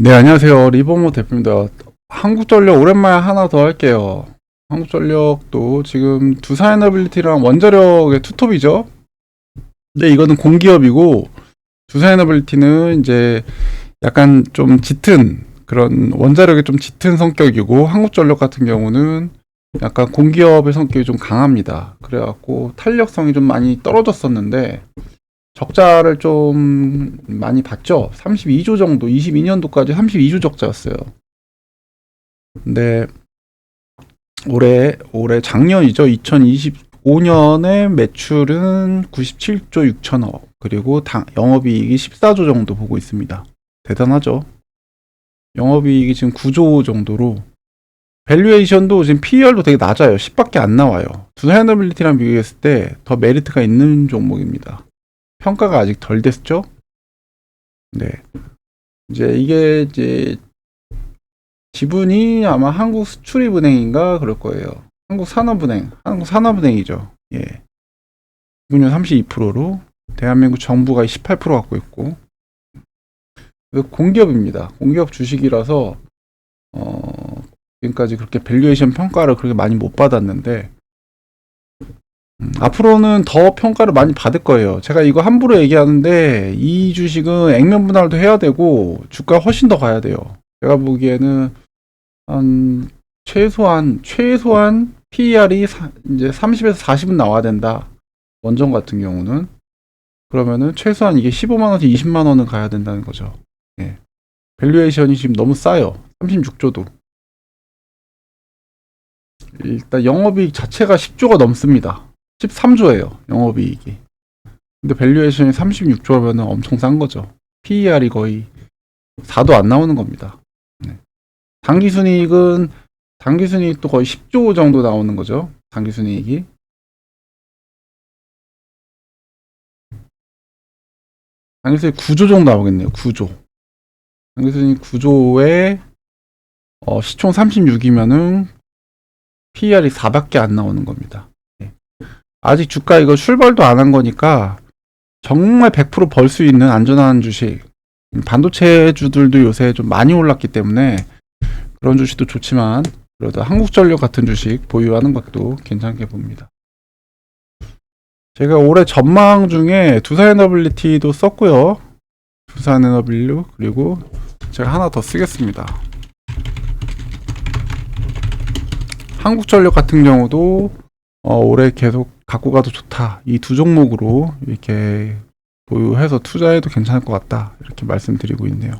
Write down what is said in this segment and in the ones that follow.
네, 안녕하세요. 리버모 대표입니다. 한국전력 오랜만에 하나 더 할게요. 한국전력도 지금 두산에너빌리티랑 원자력의 투톱이죠. 근데 이거는 공기업이고 두산에너빌리티는 이제 약간 좀 짙은 그런 원자력이 좀 짙은 성격이고 한국전력 같은 경우는 약간 공기업의 성격이 좀 강합니다. 그래갖고 탄력성이 좀 많이 떨어졌었는데 적자를 좀 많이 봤죠. 32조 정도, 22년도까지 32조 적자였어요. 근데 올해 올해 작년이죠. 2025년에 매출은 97조 6천억 그리고 당, 영업이익이 14조 정도 보고 있습니다. 대단하죠. 영업이익이 지금 9조 정도로 밸류에이션도 지금 PER도 되게 낮아요. 10밖에 안 나와요. 두산에너빌리티랑 비교했을 때 더 메리트가 있는 종목입니다. 평가가 아직 덜 됐죠? 네. 이제 이게 이제 지분이 아마 한국 수출입은행인가 그럴 거예요. 한국 산업은행, 한국 산업은행이죠. 예. 지분율 32%로 대한민국 정부가 18% 갖고 있고 공기업입니다. 공기업 주식이라서 어 지금까지 그렇게 밸류에이션 평가를 그렇게 많이 못 받았는데 음, 앞으로는 더 평가를 많이 받을 거예요. 제가 이거 함부로 얘기하는데 이 주식은 액면 분할도 해야 되고 주가 훨씬 더 가야 돼요. 제가 보기에는 한 최소한 최소한 PER이 사- 이제 30에서 40은 나와야 된다. 원전 같은 경우는 그러면은 최소한 이게 15만 원에서 20만 원은 가야 된다는 거죠. 예. 밸류에이션이 지금 너무 싸요. 36조도. 일단 영업이익 자체가 10조가 넘습니다. 13조예요. 영업이익이. 근데 밸류에이션이 36조면 엄청 싼 거죠. PER이 거의 4도 안 나오는 겁니다. 네. 당기순이익은 당기순이익도 거의 10조 정도 나오는 거죠. 당기순이익이. 당기순이익 9조 정도 나오겠네요. 9조. 당기순이익 9조에 어, 시총 36이면은 PER이 4밖에 안 나오는 겁니다. 아직 주가 이거 출발도 안 한 거니까 정말 100%벌 수 있는 안전한 주식. 반도체 주들도 요새 좀 많이 올랐기 때문에 그런 주식도 좋지만 그래도 한국전력 같은 주식 보유하는 것도 괜찮게 봅니다. 제가 올해 전망 중에 두산에너빌리티도 썼고요. 두산에너빌류 그리고 제가 하나 더 쓰겠습니다. 한국전력 같은 경우도 어, 올해 계속 갖고 가도 좋다. 이 두 종목으로 이렇게 보유해서 투자해도 괜찮을 것 같다. 이렇게 말씀드리고 있네요.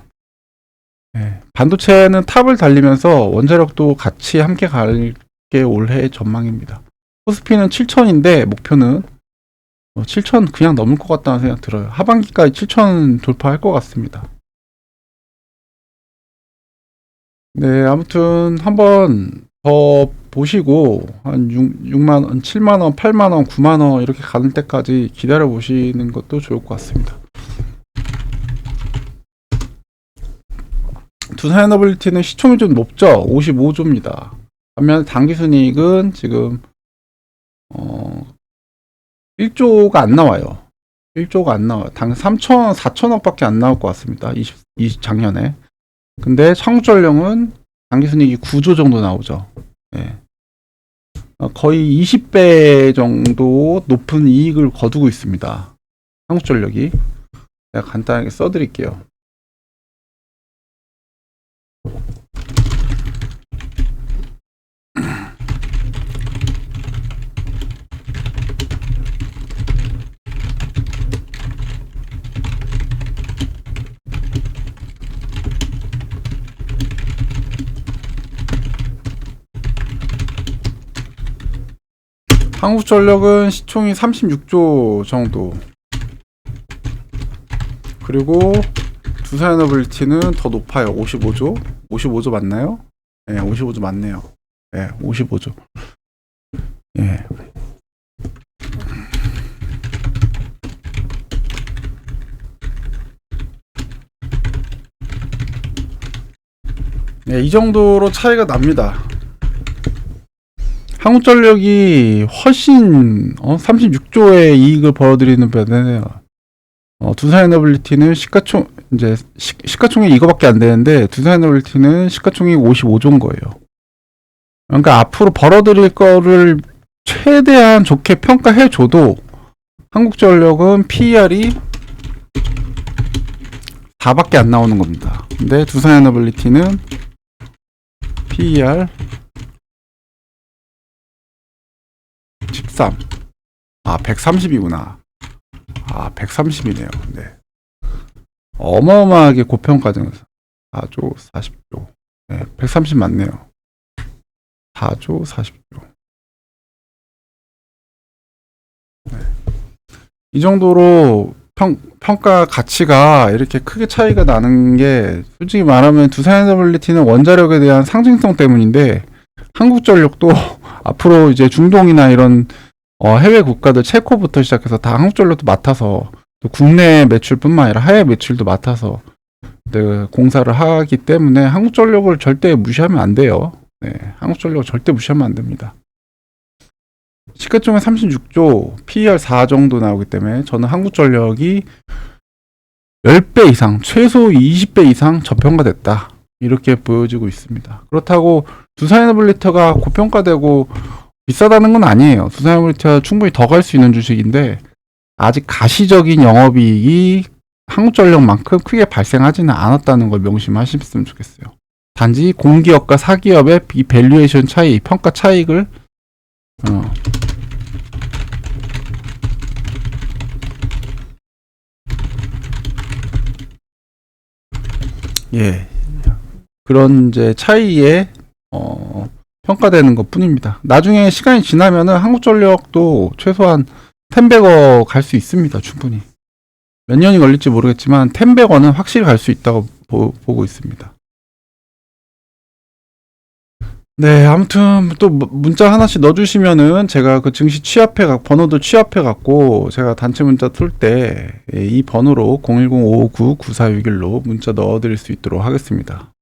네, 반도체는 탑을 달리면서 원자력도 같이 함께 갈 게 올해 전망입니다. 코스피는 7천인데 목표는 7천 그냥 넘을 것 같다는 생각 들어요. 하반기까지 7천 돌파할 것 같습니다. 네, 아무튼 한번 더 보시고 한 6, 6만 원, 7만 원, 8만 원, 9만 원 이렇게 가는 때까지 기다려 보시는 것도 좋을 것 같습니다. 두산에너빌리티는 시총이 좀 높죠. 55조입니다. 반면 당기순이익은 지금 어 1조가 안 나와요. 1조가 안 나와요. 당 3천, 4천억밖에 안 나올 것 같습니다. 20, 20 작년에. 근데 창조전력은 당기순이익이 9조 정도 나오죠. 예. 어, 거의 20배 정도 높은 이익을 거두고 있습니다. 한국전력이. 제가 간단하게 써드릴게요. 한국전력은 시총이 36조 정도. 그리고 두산에너빌티는 더 높아요. 55조. 55조 맞나요? 예, 네, 55조 맞네요. 예, 네, 55조. 예. 네, 이 정도로 차이가 납니다. 한국전력이 훨씬 어, 36조의 이익을 벌어들이는 반면에 어, 두산에너빌리티는 시가총 이제 시, 시가총액 이거밖에 안 되는데 두산에너빌리티는 시가총액 55조인 거예요. 그러니까 앞으로 벌어들일 거를 최대한 좋게 평가해 줘도 한국전력은 PER이 4밖에 안 나오는 겁니다. 근데 두산에너빌리티는 PER 13. 아, 130이구나. 아, 130이네요. 네. 어마어마하게 고평가되면서 4조 40조. 네, 130 맞네요. 4조 40조. 네. 이 정도로 평, 평가 가치가 이렇게 크게 차이가 나는 게 솔직히 말하면 두산에너빌리티는 원자력에 대한 상징성 때문인데 한국전력도 앞으로 이제 중동이나 이런 어, 해외 국가들 체코부터 시작해서 다 한국 전력도 맡아서 또 국내 매출뿐만 아니라 해외 매출도 맡아서 네, 공사를 하기 때문에 한국 전력을 절대 무시하면 안 돼요. 네, 한국 전력을 절대 무시하면 안 됩니다. 시가총액 36조, PER 4 정도 나오기 때문에 저는 한국 전력이 10배 이상, 최소 20배 이상 저평가됐다. 이렇게 보여지고 있습니다. 그렇다고 두산에너빌리티가 고평가되고 비싸다는 건 아니에요. 두산에너빌리티가 충분히 더 갈 수 있는 주식인데 아직 가시적인 영업이익이 한국전력만큼 크게 발생하지는 않았다는 걸 명심하셨으면 좋겠어요. 단지 공기업과 사기업의 이 밸류에이션 차이, 평가 차익을 어, 예 그런 이제 차이에 어, 평가되는 것 뿐입니다. 나중에 시간이 지나면은 한국전력도 최소한 10백억 갈수 있습니다. 충분히. 몇 년이 걸릴지 모르겠지만 10백억은 확실히 갈 수 있다고 보, 보고 있습니다. 네, 아무튼 또 무- 문자 하나씩 넣어주시면은 제가 그 증시 취합해 가 번호도 취합해 갖고 제가 단체 문자 틀 때 이 번호로 010-559-9461로 문자 넣어드릴 수 있도록 하겠습니다.